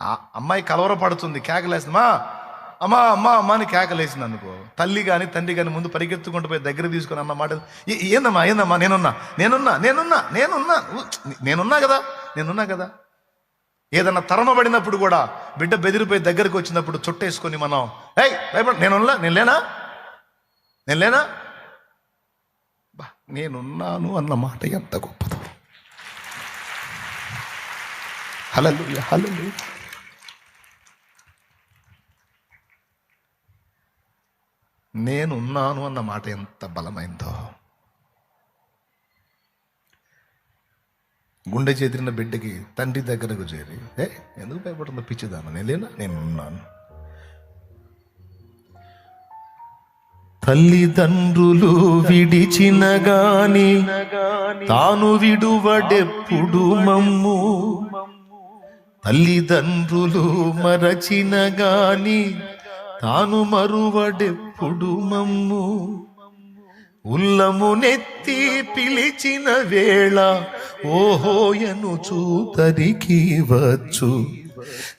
ఆ అమ్మాయి కలవర పడుతుంది మా అమ్మా అమ్మా అమ్మ అని కేకలేసింది అనుకో. తల్లి కానీ తండ్రి కానీ ముందు పరిగెత్తుకుంటూ పోయి దగ్గర తీసుకుని అన్న మాట ఏందమ్మా ఏందమ్మా నేనున్నా నేనున్నా నేనున్నా నేనున్నా నేనున్నా కదా నేనున్నా కదా. ఏదన్నా తరమబడినప్పుడు కూడా బిడ్డ బెదిరిపోయి దగ్గరికి వచ్చినప్పుడు చుట్టేసుకొని మనం ఏయ్ భయపడ నేనున్నా నేను లేనా? నేను లేనా? బా, నేనున్నాను అన్న మాట ఎంత గొప్పదో. హలో హలో నేనున్నాను అన్న మాట ఎంత బలమైందో. గుండె చేతిరిన బిడ్డకి తండ్రి దగ్గరకు చేరి ఏ ఎందుకు భయపడుతుందో పిచ్చిదాను? నేను లేనా? నేనున్నాను. తల్లిదండ్రులు విడిచిన గాని తాను విడువడెప్పుడు మమ్ము. తల్లిదండ్రులు మరచిన గాని తాను మరువడెప్పుడు మమ్ము. ఉల్లమునెత్తి పిలిచిన వేళ ఓహోయను చూతరికి వచ్చు.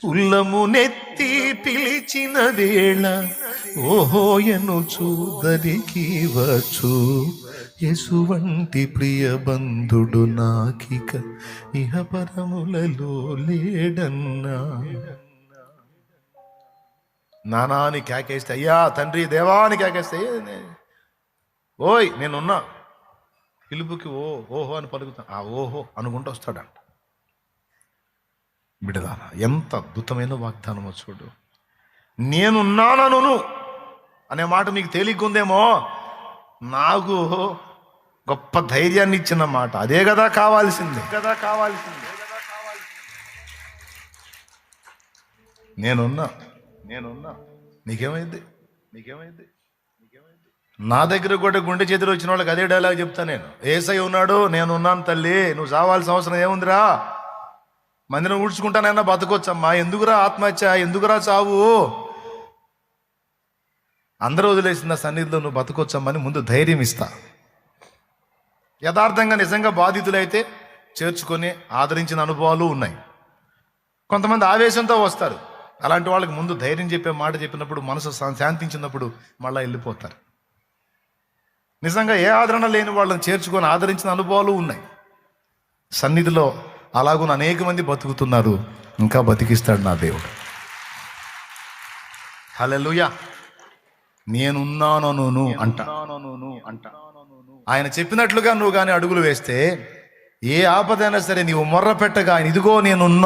ఉల్లమునెత్తి పిలిచిన వేళ ఓహోయను చూదరికి వచ్చు. ఎసువంటి ప్రియ బంధుడు నాకిక ఇహపరములలో లేడన్నా. నానాని కేకేస్తే అయ్యా తండ్రి దేవాని కేకేస్తే "ఏ, ఓయ్ నేనున్నా. పిలుపుకి ఓ ఓహో అని పలుకుతా. ఆ ఓహో అనుకుంటూ వస్తాడంట. బిడదాన ఎంత అద్భుతమైన వాగ్దానమో చూడు. నేనున్నానను అనే మాట మీకు తేలిగ్గుందేమో? నాకు గొప్ప ధైర్యాన్ని ఇచ్చిన మాట. అదే కదా కావాల్సింది. కదా కావాల్సింది. నేనున్నా. నేనున్నా. నీకేమైంది? నీకేమైంది? నా దగ్గర కూడా గుండె చేతులు వచ్చిన వాళ్ళకి అదే డైలాగ్ చెప్తా నేను. ఏసై ఉన్నాడు నేను ఉన్నాను తల్లి నువ్వు చావాల్సిన అవసరం ఏముందిరా? మందిరం ఊడ్చుకుంటానైనా బతకొచ్చమ్మా. ఎందుకురా ఆత్మహత్య? ఎందుకురా చావు? అందరూ వదిలేసిన సన్నిధిలో నువ్వు బతకొచ్చమ్మని ముందు ధైర్యం ఇస్తా. యథార్థంగా నిజంగా బాధితులైతే చేర్చుకొని ఆదరించిన అనుభవాలు ఉన్నాయి. కొంతమంది ఆవేశంతో వస్తారు. అలాంటి వాళ్ళకి ముందు ధైర్యం చెప్పే మాట చెప్పినప్పుడు మనసు శాంతించినప్పుడు మళ్ళీ వెళ్ళిపోతారు. నిజంగా ఏ ఆదరణ లేని వాళ్ళని చేర్చుకొని ఆదరించిన అనుభవాలు ఉన్నాయి. సన్నిధిలో అలాగున అనేక మంది బతుకుతున్నారు. ఇంకా బతికిస్తాడు నా దేవుడు. హలెలుయా నేనున్నాను అంట అంట. ఆయన చెప్పినట్లుగా నువ్వు కానీ అడుగులు వేస్తే ఏ ఆపదైనా సరే నీవు మొర్ర పెట్టగా ఆయన ఇదిగో నేనున్నా